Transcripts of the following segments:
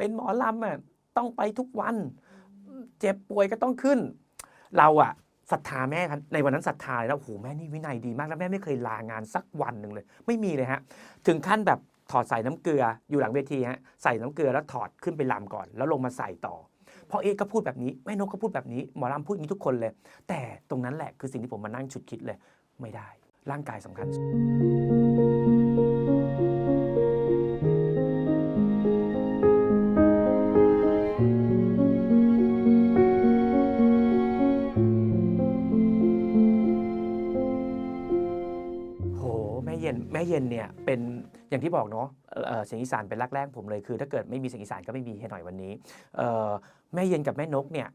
เป็นหมอลำอะต้องไปทุกวัน เจ็บป่วยก็ต้องขึ้น เราอะศรัทธาแม่ครับในวันนั้นศรัทธาเลยแล้วโอ้โหแม่นี่วินัยดีมากแล้วแม่ไม่เคยลางานสักวันหนึ่งเลย ไม่มีเลยฮะถึงขั้นแบบถอดใส่น้ำเกลืออยู่หลังเวทีฮะใส่น้ำเกลือแล้วถอดขึ้นไปลำก่อน แล้วลงมาใส่ต่อพ่อเอกก็พูดแบบนี้แม่นกก็พูดแบบนี้หมอลำพูดอย่างนี้ทุกคนเลย แต่ตรงนั้นแหละคือสิ่งที่ผมมานั่งฉุดคิดเลย ไม่ได้ ร่างกายสำคัญ ม่เย็นแม่เย็นเนี่ยเป็นอย่างที่บอกเนาะเสียงอีสานเป็นรักแรกผมเลยคือ ถ้าเกิดไม่มีเสียงอีสานก็ไม่มีให้หน่อยวันนี้แม่เย็นกับแม่นกเนี่ย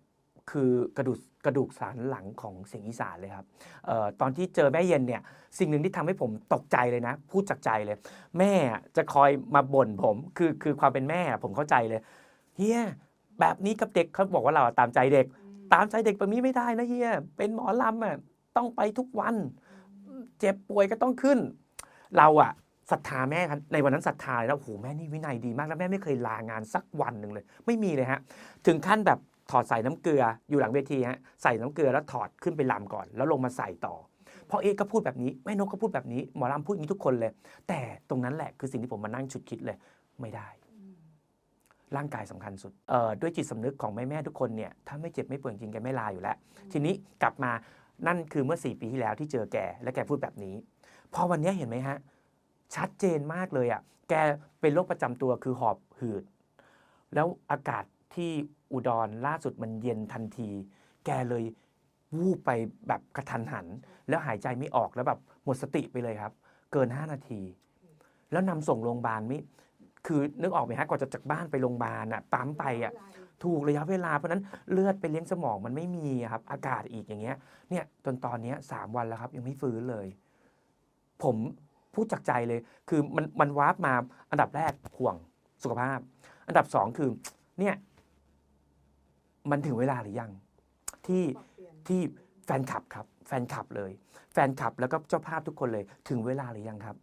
คือกระดูกกระดูกสันหลังของเสียงอีสานเลยครับออตอนที่เจอแม่เย็นเนี่ยสิ่งหนึ่งที่ทำให้ผมตกใจเลยนะ พูดจากใจเลย แม่จะคอยมาบ่นผมคือคือความเป็นแม่ผมเข้าใจเลยเฮียแบบนี้กับเด็กเขาบอกว่าเราตามใจเด็ก ตามใจเด็กแบบนี้ไม่ได้นะเฮียเป็นหมอลำอะต้องไปทุกวัน เจ็บป่วยก็ต้องขึ้น เราอะศรัทธาแม่ในวันนั้นศรัทธาเลยแล้วโอ้โหแม่นี่วินัยดีมากแล้วแม่ไม่เคยลางานสักวันหนึ่งเลย ไม่มีเลยฮะถึงขั้นแบบถอดใส่น้ำเกลืออยู่หลังเวทีฮะใส่น้ำเกลือแล้วถอดขึ้นไปลำก่อน แล้วลงมาใส่ต่อพ่อเอกก็พูดแบบนี้แม่นกก็พูดแบบนี้หมอลำพูดอย่างนี้ทุกคนเลย แต่ตรงนั้นแหละคือสิ่งที่ผมมานั่งฉุดคิดเลยไม่ได้ ร่างกายสำคัญสุดเอ่อด้วยจิตสำนึกของแม่แม่ทุกคนเนี่ยถ้าไม่เจ็บไม่ป่วยจริงแกไม่ลาอยู่แล้ว ทีนี้กลับมานั่นคือเมื่อ 4 ปีที่แล้วที่เจอแกและแกพูดแบบนี้ พอวันนี้เห็นไหมฮะ ชัดเจนมากเลยอะ่ะ แกเป็นโรคประจำตัวคือหอบหืด แล้วอากาศที่อุดรล่าสุดมันเย็นทันที แกเลยวูบไปแบบกระทันหัน แล้วหายใจไม่ออกแล้วแบบหมดสติไปเลยครับ เกิน 5 นาที แล้วนำส่งโรงพยาบาลไม่คือนึกออกไหมฮะก่อนจะจากบ้านไปโรงพยาบาลอะปั๊มไปอะถูกระยะเวลาเพราะนั้นเลือดไปเลี้ยงสมองมันไม่มีครับ อากาศอีกอย่างเงี้ยเนี่ยจนตอนนี้สามวันแล้วครับ ยังไม่ฟื้นเลย ผมพูดจากใจเลย คือมันมันวาร์ปมาอันดับแรกห่วงสุขภาพ อันดับสองคือ เนี่ย มันถึงเวลาหรือยัง ที่ที่แฟนคลับครับ แฟนคลับเลย แฟนคลับแล้วก็เจ้าภาพทุกคนเลย ถึงเวลาหรือยังครับ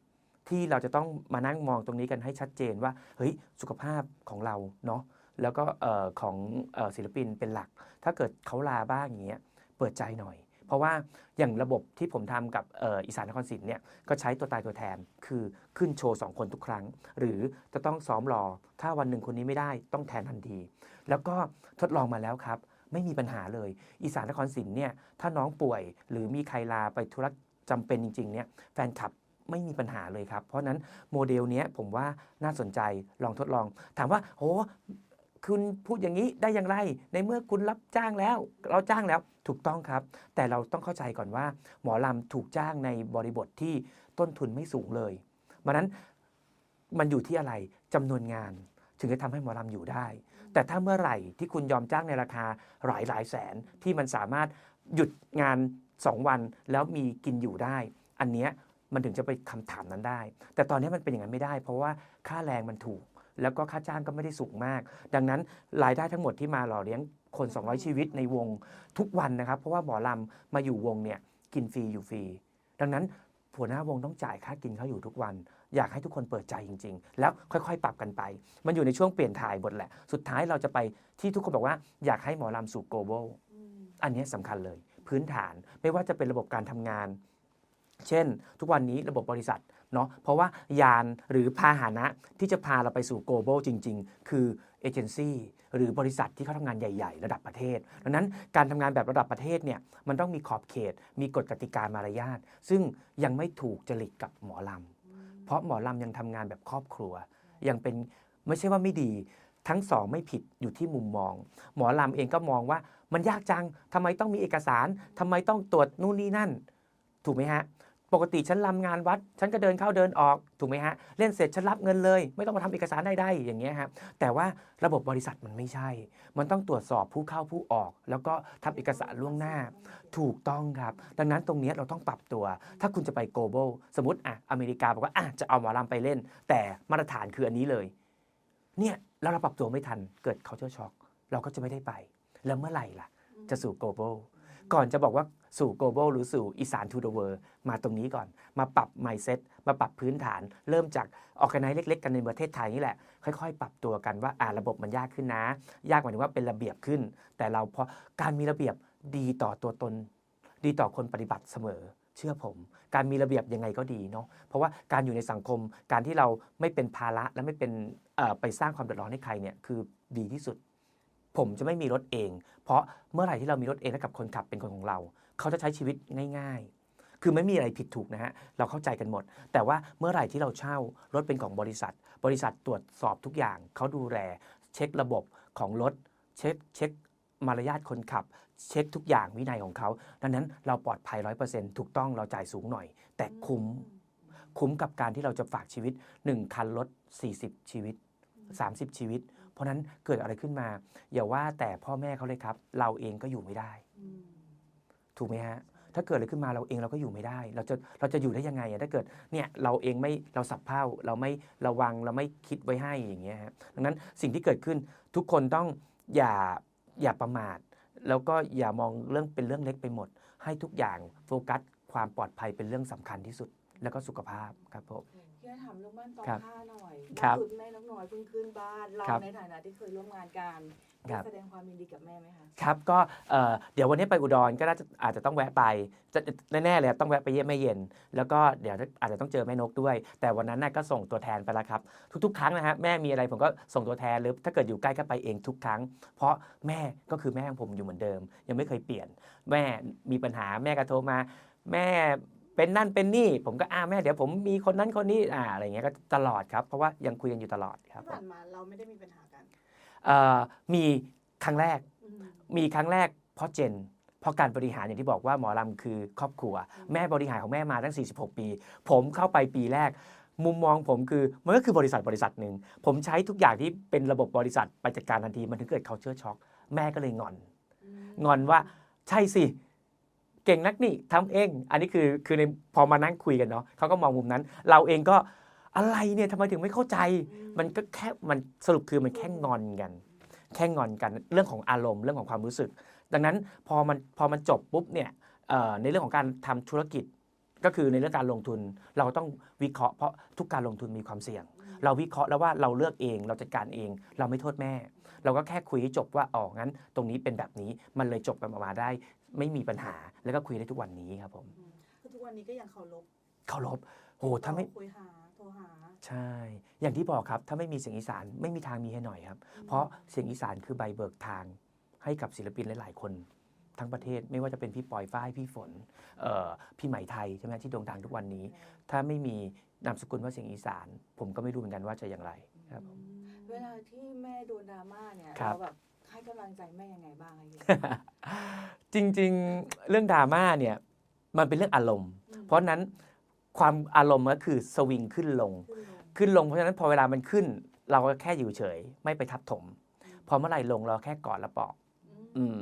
ที่เราจะต้องมานั่งมองตรงนี้กันให้ชัดเจนว่า เฮ้ย สุขภาพของเราเนาะแล้วก็เอ่อของเอ่อศิลปินเป็นหลัก ถ้าเกิดเขาลาบ้างอย่างเงี้ยเปิดใจหน่อย เพราะว่าอย่างระบบที่ผมทำกับอีสานนครศรีเนี่ยก็ใช้ตัวตายตัวแทนคือขึ้นโชว์2คนทุกครั้ง หรือจะต้องซ้อมรอ ถ้าวันหนึ่งคนนี้ไม่ได้ต้องแทนทันที แล้วก็ทดลองมาแล้วครับ ไม่มีปัญหาเลย อีสานนครศรีเนี่ยถ้าน้องป่วยหรือมีใครลาไปธุระจำเป็นจริงๆเนี่ยแฟนคลับไม่มีปัญหาเลยครับ เพราะนั้นโมเดลนี้ผมว่าน่าสนใจลองทดลอง ถามว่าโห คุณพูดอย่างนี้ได้อย่างไร ในเมื่อคุณรับจ้างแล้ว เราจ้างแล้วถูกต้องครับ แต่เราต้องเข้าใจก่อนว่า หมอลำถูกจ้างในบริบทที่ต้นทุนไม่สูงเลยเพรานั้นมันอยู่ที่อะไรจำนวนงาน ถึงจะทำให้หมอลำอยู่ได้ แต่ถ้าเมื่อไหร่ที่คุณยอมจ้างในราคาหลายหลายแสนที่มันสามารถหยุดงาน 2 วันแล้วมีกินอยู่ได้ อันเนี้ยมันถึงจะไปคำถามนั้นได้ แต่ตอนนี้มันเป็นอย่างนั้นไม่ได้ เพราะว่าค่าแรงมันถูก แล้วก็ค่าจ้างก็ไม่ได้สูงมาก ดังนั้นรายได้ทั้งหมดที่มาหล่อเลี้ยงคน 200 ชีวิตในวงทุกวันนะครับ เพราะว่าหมอลำมาอยู่วงเนี่ยกินฟรีอยู่ฟรี ดังนั้นหัวหน้าวงต้องจ่ายค่ากินเขาอยู่ทุกวัน อยากให้ทุกคนเปิดใจจริง ๆ แล้วค่อยๆ ปรับกันไป มันอยู่ในช่วงเปลี่ยนถ่ายบทแหละ สุดท้ายเราจะไปที่ทุกคนบอกว่าอยากให้หมอลำสู่ global อันนี้สำคัญเลย พื้นฐานไม่ว่าจะเป็นระบบการทำงาน เช่น ทุกวันนี้ระบบบริษัท เนาะเพราะว่ายานหรือพาหนะที่จะพาเราไปสู่ global จริง ๆ คือเอเจนซี่หรือบริษัทที่เขาทำงานใหญ่ ๆ ระดับประเทศ ดังนั้นการทำงานแบบระดับประเทศเนี่ยมันต้องมีขอบเขต มีกฎกติกามารยาทซึ่งยังไม่ถูกจริตกับหมอลำเพราะหมอลำยังทำงานแบบครอบครัว ยังเป็นไม่ใช่ว่าไม่ดีทั้งสองไม่ผิดอยู่ที่มุมมอง หมอลำเองก็มองว่ามันยากจังทำไมต้องมีเอกสารทำไมต้องตรวจนู่นนี่นั่น ถูกไหมฮะ ปกติฉันรำงานวัด ฉันก็เดินเข้าเดินออกถูกไหมฮะเล่นเสร็จฉันรับเงินเลย ไม่ต้องมาทำเอกสารใดๆอย่างเงี้ยครับแต่ว่าระบบบริษัทมันไม่ใช่ มันต้องตรวจสอบผู้เข้าผู้ออก แล้วก็ทำเอกสารล่วงหน้า ถูกต้องครับ ดังนั้นตรงเนี้ยเราต้องปรับตัว ถ้าคุณจะไป global สมมติอะอเมริกาบอกว่าอะจะเอาหมอลำไปเล่น แต่มาตรฐานคืออันนี้เลยเนี่ยแล้วเราปรับตัวไม่ทันเกิด culture shock เราก็จะไม่ได้ไป แล้วเมื่อไหร่ล่ะ จะสู่ global ก่อนจะบอกว่า สู่ global หรือสู่อีสาน to the world มาตรงนี้ก่อน มาปรับ mindset มาปรับพื้นฐาน เริ่มจากออกกันไนเล็ก ๆ กันในประเทศไทยนี่แหละ ค่อย ๆ ปรับตัวกันว่าอ่าระบบมันยากขึ้นนะ ยากหมายถึงว่าเป็นระเบียบขึ้น แต่เราพอการมีระเบียบดีต่อตัวตน ดีต่อคนปฏิบัติเสมอเชื่อผม การมีระเบียบยังไงก็ดีเนาะ เพราะว่าการอยู่ในสังคม การที่เราไม่เป็นภาระและไม่เป็นไปสร้างความเดือดร้อนให้ใครเนี่ยคือดีที่สุด ผมจะไม่มีรถเอง เพราะเมื่อไหร่ที่เรามีรถเองแล้วกับคนขับเป็นคนของเราเขาจะใช้ชีวิตง่าย ๆ คือไม่มีอะไรผิดถูกนะฮะ เราเข้าใจกันหมด แต่ว่าเมื่อไหร่ที่เราเช่ารถเป็นของบริษัท บริษัทตรวจสอบทุกอย่าง เขาดูแล เช็คระบบของรถ เช็คเช็คมารยาทคนขับ เช็คทุกอย่างวินัยของเขา ดังนั้นเราปลอดภัยร้อยเปอร์เซ็นต์ถูกต้องเราจ่ายสูงหน่อย แต่คุ้ม คุ้มกับการที่เราจะฝากชีวิต 1 คันรถ 40 ชีวิต 30 ชีวิต เพราะนั้นเกิดอะไรขึ้นมา อย่าว่าแต่พ่อแม่เขาเลยครับ เราเองก็อยู่ไม่ได้ ถูกไหมฮะถ้าเกิดอะไรขึ้นมาเราเองเราก็อยู่ไม่ได้ เราจะเราจะอยู่ได้ยังไงอะถ้าเกิดเนี่ยเราเองไม่เราสับเพ่าเราไม่ระวังเราไม่คิดไว้ให้อย่างเงี้ยฮะดังนั้นสิ่งที่เกิดขึ้นทุกคนต้องอย่าอย่าประมาท แล้วก็อย่ามองเรื่องเป็นเรื่องเล็กไปหมด ให้ทุกอย่างโฟกัสความปลอดภัยเป็นเรื่องสำคัญที่สุด แล้วก็สุขภาพครับผม พี่จะถามเรื่องบ้านตองครับผ้าหน่อยครับล่าสุดแม่น้องน้อยเพิ่งขึ้นบ้านเราครับในฐานะที่เคยร่วมงานกันครัได้บ แสดงความยินดีกับแม่ไหมคะครับก็เอ่อเดี๋ยววันนี้ไปอุดรก็น่าจะอาจจะต้องแวะไปจะแน่ๆเลยต้องแวะไปเยี่ยมแม่เย็น แล้วก็เดี๋ยวอาจจะต้องเจอแม่นกด้วย แต่วันนั้นน่ะก็ส่งตัวแทนไปแล้วครับ ทุกๆ ครั้งนะฮะแม่มีอะไรผมก็ส่งตัวแทนหรือถ้าเกิดอยู่ใกล้ก็ไปเองทุกครั้ง เพราะแม่ก็คือแม่ของผมอยู่เหมือนเดิม ยังไม่เคยเปลี่ยน แม่มีปัญหาแม่ก็โทรมา แม่ เป็นนั่นเป็นนี่ผมก็อ้าแม่เดี๋ยวผมมีคนนั้นคนนี้อ่าอะไรเงี้ยก็ตลอดครับเพราะว่ายังคุยกันอยู่ตลอดครับที่ผ่านมาเราไม่ได้มีปัญหากันเอ่อมีครั้งแรกอืมมีครั้งแรกเพราะเจนเพราะการบริหารอย่างที่บอกว่าหมอลำคือครอบครัว แม่บริหารของแม่มาตั้ง 46 ปี ผมเข้าไปปีแรก มุมมองผมคือมันก็คือบริษัทบริษัทหนึ่งผมใช้ทุกอย่างที่เป็นระบบบริษัทไปจัดการทันทีมันถึงเกิด culture shock แม่ก็เลยงอน งอนว่าใช่สิ เก่งนักนี่ทำเอง อันนี้คือคือในพอมานั่งคุยกันเนาะเขาก็มองมุมนั้น เราเองก็อะไรเนี่ยทำไมถึงไม่เข้าใจ มันก็แค่มันสรุปคือมันแค่งอนกัน แค่งอนกันเรื่องของอารมณ์เรื่องของความรู้สึก ดังนั้นพอมันพอมันจบปุ๊บเนี่ยเอ่อในเรื่องของการทำธุรกิจก็คือในเรื่องการลงทุนเราต้องวิเคราะห์เพราะทุกการลงทุนมีความเสี่ยง เราวิเคราะห์แล้วว่าเราเลือกเอง เราจัดการเอง เราไม่โทษแม่ เราก็แค่คุยให้จบว่าอ๋องั้น ตรงนี้เป็นแบบนี้มันเลยจบกันออกมาได้ ไม่มีปัญหาแล้วก็คุยได้ทุกวันนี้ครับผมอืมคือทุกวันนี้ก็ยังเคารพเคารพโอ้ถ้าไม่คุยหาโทรหา ใช่ อย่างที่บอกครับ ถ้าไม่มีเสียงอีสานไม่มีทางมีให้หน่อยครับ เพราะเสียงอีสานคือใบเบิกทางให้กับศิลปินหลาย ๆ คนทั้งประเทศไม่ว่าจะเป็นพี่ปอยฝ้ายพี่ฝนเอ่อพี่ไหมไทยใช่ไหมที่โด่งดังทุกวันนี้ ถ้าไม่มี นามสกุลว่าเสียงอีสาน ผมก็ไม่รู้เหมือนกันว่าจะอย่างไรครับผมเวลาที่แม่โดนดราม่าเนี่ยครับเราแบบให้กำลังใจแม่ยังไงบ้างคะเฮียจริงๆเรื่องดราม่าเนี่ยมันเป็นเรื่องอารมณ์อืมเพราะฉะนั้นความอารมณ์ก็คือสวิงขึ้นลงขึ้นลง ขึ้นลงเพราะฉะนั้นพอเวลามันขึ้น เราก็แค่อยู่เฉย ไม่ไปทับถม พอเมื่อไหร่ลงเราแค่กอดแล้วปลอบอืม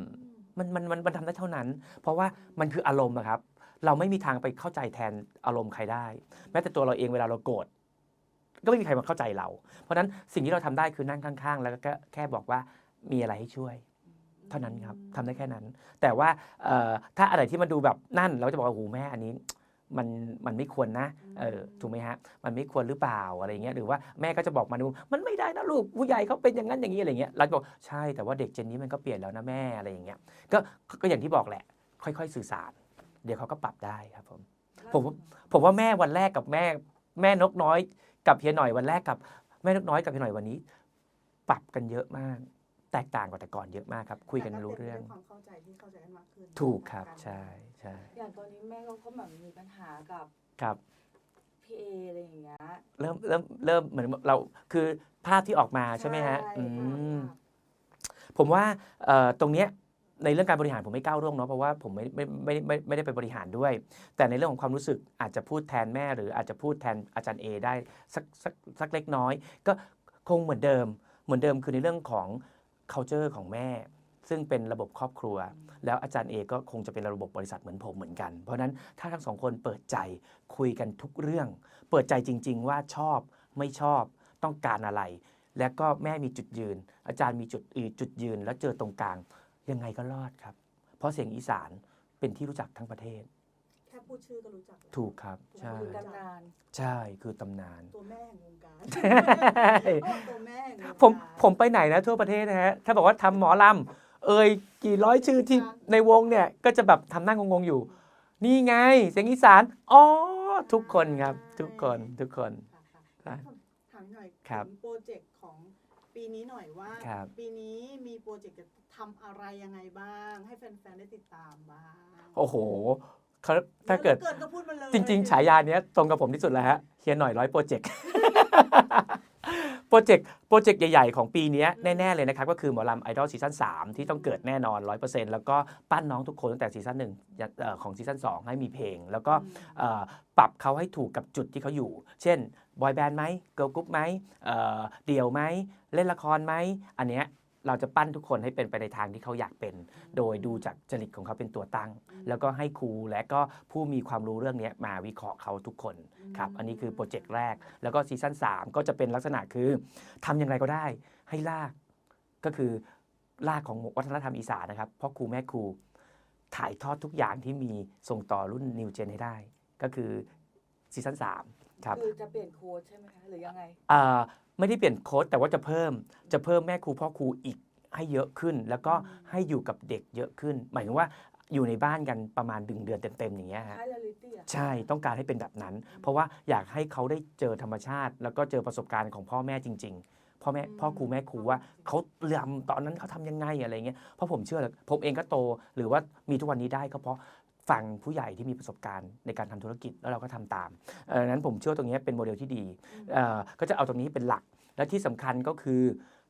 มันมันมันมันทำได้เท่านั้น เพราะว่ามันคืออารมณ์อะครับ เราไม่มีทางไปเข้าใจแทนอารมณ์ใครได้ แม้แต่ตัวเราเองเวลาเราโกรธก็ไม่มีใครมาเข้าใจเรา เพราะฉะนั้นสิ่งที่เราทำได้คือนั่งข้าง ๆ แล้วก็แค่แค่บอกว่ามีอะไรให้ช่วย เท่านั้นครับทำได้แค่นั้น แต่ว่าเอ่อถ้าอะไรที่มันดูแบบนั่น เราก็จะบอกว่าโอ้โหแม่อันนี้มันมันไม่ควรนะ เออถูกไหมฮะ มันไม่ควรหรือเปล่าอะไรเงี้ย หรือว่าแม่ก็จะบอกมาดูมันไม่ได้นะลูกผู้ใหญ่เขาเป็นอย่างนั้นอย่างนี้อะไรเงี้ย เราจะบอกใช่แต่ว่าเด็กเจนนี้มันก็เปลี่ยนแล้วนะแม่อะไรอย่างเงี้ย ก็ก็อย่างที่บอกแหละ ค่อย ๆ สื่อสาร เดี๋ยวเขาก็ปรับได้ครับผมผมว่าผมว่าแม่วันแรกกับแม่แม่นกน้อย กับเฮียหน่อยวันแรกกับแม่นกน้อยกับเฮียหน่อยวันนี้ ปรับกันเยอะมาก แตกต่างกว่าแต่ก่อนเยอะมากครับ คุยกันรู้เรื่องแต่ก็ต็มไปด้วยความเข้าใจที่เข้าใจกันมากขึ้นถูกครับกันใช่ใช่อย่างตอนนี้แม่ก็ก็แบบมีปัญหากับครับพี่เออะไรอย่างเงี้ยเริ่มเริ่มเริ่มเหมือนเราคือภาพที่ออกมาใช่ไหมฮะ อืมค่ะผมว่าเอ่อตรงเนี้ย ในเรื่องการบริหารผมไม่ก้าวร่วงเนาะเพราะว่าผมไม่ไม่ไม่ไม่ไม่ได้ไปบริหารด้วย แต่ในเรื่องของความรู้สึกอาจจะพูดแทนแม่ หรืออาจจะพูดแทนอาจารย์เอได้สักสักสักเล็กน้อย ก็คงเหมือนเดิม เหมือนเดิมคือในเรื่องของ culture ของแม่ ซึ่งเป็นระบบครอบครัว แล้วอาจารย์เอก็คงจะเป็นระบบบริษัทเหมือนผมเหมือนกัน เพราะฉะนั้นถ้าทั้งสองคนเปิดใจคุยกันทุกเรื่อง เปิดใจจริง ๆ ว่าชอบไม่ชอบต้องการอะไร และก็แม่มีจุดยืน อาจารย์มีจุดอีจุดยืนแล้วเจอตรงกลาง ยังไงก็รอดครับ เพราะเสียงอีสานเป็นที่รู้จักทั้งประเทศ แค่พูดชื่อก็รู้จักแล้วถูกครับ ใช่ คือตำนานใช่คือตำนาน ตัวแม่แห่งวงการใช่ตัวแม่แห่งวงการผมผมไปไหนนะทั่วประเทศนะฮะ ถ้าบอกว่าทำหมอลำเอ่ยกี่ร้อยชื่อที่ในวงเนี่ย ก็จะแบบทำหน้างงๆอยู่ นี่ไงเสียงอีสานอ๋อทุกคนครับ ทุกคนทุกคน ค่ะครัค่ะบถามหน่อยครับ ถึงโปรเจกต์ของ ปีนี้หน่อยว่า ครับ ปีนี้มีโปรเจกต์จะทำอะไรยังไงบ้าง ให้แฟนๆ ได้ติดตามบ้างโอ้โหเขาถ้าเกิดเกิดก็พูดมาเลยจริง ๆ ฉายาเนี้ยตรงกับผมที่สุดแล้วฮะเฮียหน่อยร้อยโปรเจกต์ โปรเจกต์โปรเจกต์ใหญ่ ๆ ของปีนี้แน่ ๆ เลยนะครับ ก็คือหมอลำไอดอลซีซั่น3ที่ต้องเกิดแน่นอน 100%แล้วก็ปั้นน้องทุกคนตั้งแต่ซีซั่นหนึ่งของซีซั่น2 ให้มีเพลง แล้วก็ปรับเขาให้ถูกกับจุดที่เขาอยู่ เช่นบอยแบนด์ไหมเกิร์ลกรุ๊ปไหมเดี่ยวไหมเล่นละครไหมอันเนี้ย เราจะปั้นทุกคนให้เป็นไปในทางที่เขาอยากเป็น โดยดูจากจริตของเขาเป็นตัวตั้ง แล้วก็ให้ครูและก็ผู้มีความรู้เรื่องเนี้ยมาวิเคราะห์เขาทุกคนครับอันนี้คือโปรเจกต์แรก แล้วก็ซีซั่น3 ก็จะเป็นลักษณะคือทำอย่างไรก็ได้ให้ลากก็คือลากของวัฒนธรรมอีสานนะครับพ่อครูแม่ครูถ่ายทอดทุกอย่างที่มีส่งต่อรุ่นนิวเจนให้ได้ ก็คือซีซั่น3ครับคือจะเปลี่ยนโค้ดใช่ไหมคะหรือยังไงอ่า ไม่ได้เปลี่ยนโค้ดแต่ว่าจะเพิ่ม จะเพิ่มแม่ครูพ่อครูอีกให้เยอะขึ้น แล้วก็ให้อยู่กับเด็กเยอะขึ้น หมายถึงว่าอยู่ในบ้านกันประมาณดึงเดือนเต็มๆอย่างเงี้ยฮะคล้ายเรียลลิตี้อะใช่ต้องการให้เป็นแบบนั้น เพราะว่าอยากให้เขาได้เจอธรรมชาติ แล้วก็เจอประสบการณ์ของพ่อแม่จริง ๆพ่อแม่พ่อครูแม่ครูว่าเขาเรื่องตอนนั้นเขาทำยังไงอะไรเงี้ยเพราะผมเชื่อเลยผมเองก็โต หรือว่ามีทุกวันนี้ได้ก็เพราะฟังผู้ใหญ่ที่มีประสบการณ์ในการทำธุรกิจแล้วเราก็ทำตามเออนั้นผมเชื่อตรงนี้เป็นโมเดลที่ดีเอ่อก็จะเอาตรงนี้เป็นหลัก และที่สำคัญก็คือ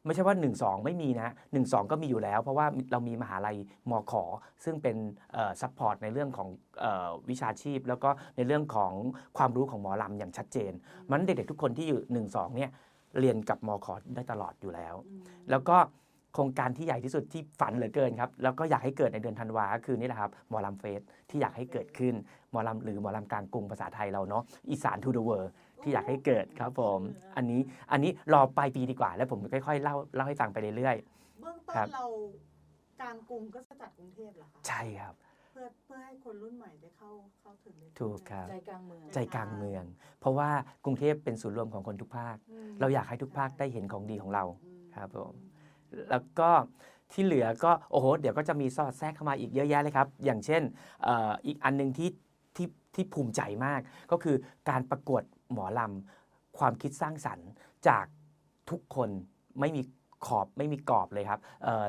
ไม่ใช่ว่า 1 2 ไม่มีนะ 1 2 ก็มีอยู่แล้ว เพราะว่าเรามีมหาลัยมขอ ซึ่งเป็นซัพพอร์ตในเรื่องของออวิชาชีพ แล้วก็ในเรื่องของความรู้ของหมอลำอย่างชัดเจน มันเด็กๆทุกคนที่อยู่ 1 2 เนี่ยเรียนกับมขอได้ตลอดอยู่แล้ว แล้วก็โครงการที่ใหญ่ที่สุดที่ฝันเหลือเกินครับ แล้วก็อยากให้เกิดในเดือนธันวาคือนี่แหละครับหมอลำเฟสที่อยากให้เกิดขึ้นหมอลำหรือหมอลำกลางกรุงภาษาไทยเราเนาะอีสานทูเดอะเวิร์ ที่อยากให้เกิดครับผม อันนี้อันนี้รอปลายปีดีกว่า แล้วผมค่อยๆเล่าเล่าให้ฟังไปเรื่อยเบื้องต้นครับ เรากลางกรุงก็จะจัดกรุงเทพเหรอคะ ๆ ใช่ครับ เพื่อเพื่อให้คนรุ่นใหม่ได้เข้าเข้าถึงได้ถูกครับ ใจกลางเมือง ใจกลางเมือง เพราะว่ากรุงเทพเป็นศูนย์รวมของคนทุกภาค อืมเราอยากให้ทุกภาคได้เห็นของดีของเรา อืมครับผม แล้วก็ที่เหลือก็โอ้โหเดี๋ยวก็จะมีสอดแทรกเข้ามาอีกเยอะแยะเลยครับ อย่างเช่นเอ่ออีกอันหนึงที่ที่ที่ภูมิใจมาก ก็คือการประกวด หมอลำความคิดสร้างสรรค์จากทุกคนไม่มีขอบไม่มีกรอบเลยครับ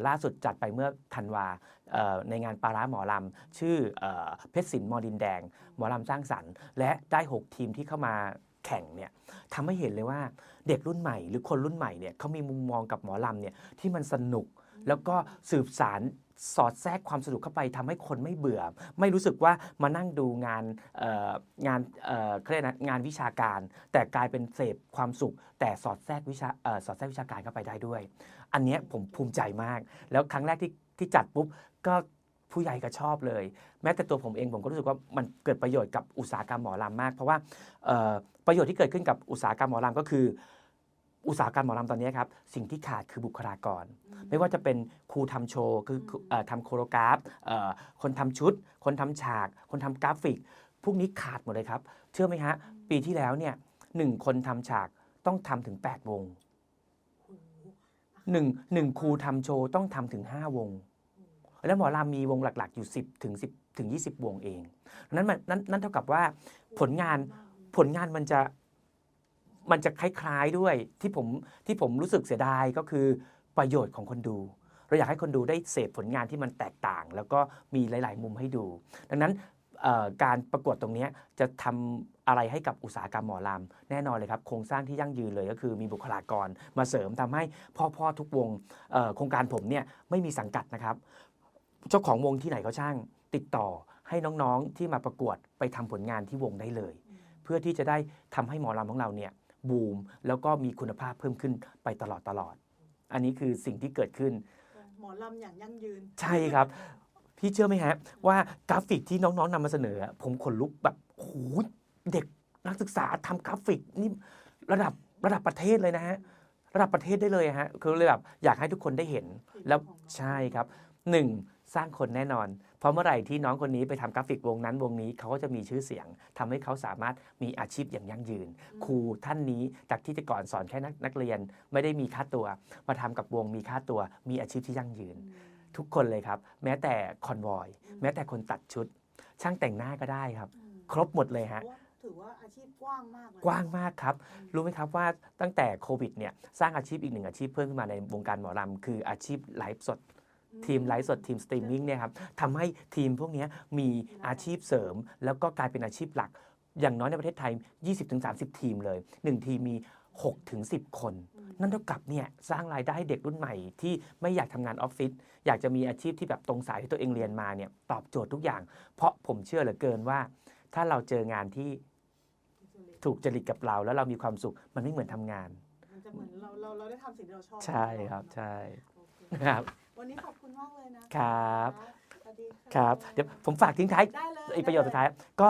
ล่าสุดจัดไปเมื่อธันวาในงานปาร้าหมอลำ ชื่อเอ่อเพชรศิลป์มอดินแดง หมอลำสร้างสรรค์ และได้ 6 ทีมที่เข้ามาแข่งเนี่ยทำให้เห็นเลยว่าเด็กรุ่นใหม่ หรือคนรุ่นใหม่เนี่ยเขามีมุมมองกับหมอลำเนี่ยที่มันสนุกแล้วก็สืบสาร สอดแทรกความสนุกเข้าไปทำให้คนไม่เบื่อ ไม่รู้สึกว่ามานั่งดูงานงานเขาเรียกนะงานวิชาการ แต่กลายเป็นเสพความสุข แต่สอดแทรกวิชาออสอดแทรกวิชาการเข้าไปได้ด้วย อันนี้ผมภูมิใจมาก แล้วครั้งแรกที่ที่จัดปุ๊บก็ผู้ใหญ่ก็ชอบเลย แม้แต่ตัวผมเองผมก็รู้สึกว่ามันเกิดประโยชน์กับอุตสาหกรรมหมอลำมาก เพราะว่าประโยชน์ที่เกิดขึ้นกับอุตสาหกรรมหมอลำก็คือ อุตสาหกรรมหมอลำตอนนี้ครับสิ่งที่ขาดคือบุคลากร ไม่ว่าจะเป็นครูทำโชว์คือเอ่อทำโคโรกราฟเอ่อคนทำชุด คนทำฉาก คนทำกราฟิก พวกนี้ขาดหมดเลยครับ เชื่อไหมฮะ ปีที่แล้วเนี่ยหนึ่งคนทำฉากต้องทำถึง 8 วงโอ้โหหนึ่งหนึ่งครูทำโชว์ต้องทำถึง 5 วง แล้วหมอลำมีวงหลัก ๆ อยู่ 10 ถึง 10 ถึง 20 วงเองนั้นมันนั่นนั่นเท่ากับว่าผลงานผลงานมันจะ มันจะคล้ายๆด้วยที่ผมที่ผมรู้สึกเสียดายก็คือประโยชน์ของคนดูเราอยากให้คนดูได้เสพผลงานที่มันแตกต่าง แล้วก็มีหลาย ๆ มุมให้ดู ดังนั้นการประกวดตรงนี้จะทำอะไรให้กับอุตสาหกรรมหมอลำแน่นอนเลยครับ โครงสร้างที่ยั่งยืนเลยก็คือมีบุคลากรมาเสริมทำให้พ่อๆทุกวงโครงการผมเนี่ยไม่มีสังกัดนะครับ เจ้าของวงที่ไหนก็ช่างติดต่อให้น้องๆที่มาประกวดไปทำผลงานที่วงได้เลย เพื่อที่จะได้ทำให้หมอลำของเราเนี่ย บูม แล้วก็มีคุณภาพเพิ่มขึ้นไปตลอดตลอด อันนี้คือสิ่งที่เกิดขึ้น หมอลำอย่างยั่งยืน ใช่ครับ พี่เชื่อไหมฮะ ว่ากราฟิกที่น้องๆนำมาเสนออะผมขนลุกแบบโอ้โหเด็กนักศึกษาทำกราฟิกนี่ระดับระดับประเทศเลยนะฮะระดับประเทศได้เลยฮะคือเลยแบบอยากให้ทุกคนได้เห็นแล้วใช่ครับหนึ่ง สร้างคนแน่นอน เพราะเมื่อไหร่ที่น้องคนนี้ไปทำกราฟิกวงนั้นวงนี้เขาก็จะมีชื่อเสียงทำให้เขาสามารถมีอาชีพอย่างยั่งยืน ครูท่านนี้จากที่แต่ก่อนสอนแค่นักนักเรียนไม่ได้มีค่าตัว มาทำกับวงมีค่าตัว มีอาชีพที่ยั่งยืนอืมทุกคนเลยครับ แม้แต่คอนวอยอืมแม้แต่คนตัดชุด ช่างแต่งหน้าก็ได้ครับอืมครบหมดเลยฮะพราว่าถือว่าอาชีพกว้างมากเลยกว้างมากครับอืมรู้ไหมครับว่าตั้งแต่โควิดเนี่ยสร้างอาชีพอีกหนึ่งอาชีพเพิ่มขึ้นมาในวงการหมอลำคืออาชีพไลฟ์สด ทีมไลฟ์สดทีมสตรีมมิ่งเนี่ยครับทำให้ทีมพวกเนี้ยมีอาชีพเสริม แล้วก็กลายเป็นอาชีพหลัก อย่างน้อยในประเทศไทย 20-30 ทีมเลย 1 ทีมมี 6-10 คนอืมนั่นเท่ากับเนี่ยสร้างรายได้ให้เด็กรุ่นใหม่ ที่ไม่อยากทำงานออฟฟิศอยากจะมีอาชีพที่แบบตรงสายที่ตัวเองเรียนมาเนี่ยตอบโจทย์ทุกอย่าง เพราะผมเชื่อเหลือเกินว่า ถ้าเราเจองานที่ถูกจริตกับเราแล้วเรามีความสุขมันไม่เหมือนทำงาน มันจะเหมือนเราเราเราได้ทำสิ่งที่เราชอบใช่ครับใช่โอเคครับ วันนี้ขอบคุณมากเลยนะครับ สวัสดีะครับ เดี๋ยวผมฝากทิ้งท้ายได้เลยอีกประโยชน์สุดท้าย ก็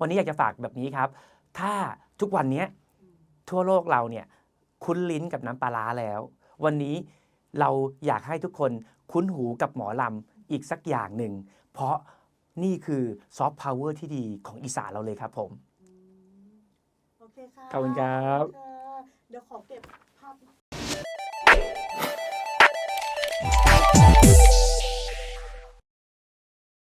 วันนี้อยากจะฝากแบบนี้ครับ ถ้าทุกวันเนี้ยอืมทั่วโลกเราเนี่ยคุ้นลิ้นกับน้ำปลาร้าแล้ว วันนี้เราอยากให้ทุกคนคุ้นหูกับหมอลำอีกสักอย่างหนึ่ง เพราะนี่คือซอฟต์พาวเวอร์ที่ดีของอีสานเราเลยครับผมอืมโอเคค่ะขอบคุณครับขอณค่ะเดี๋ยวขอเก็บภาพ Thank you.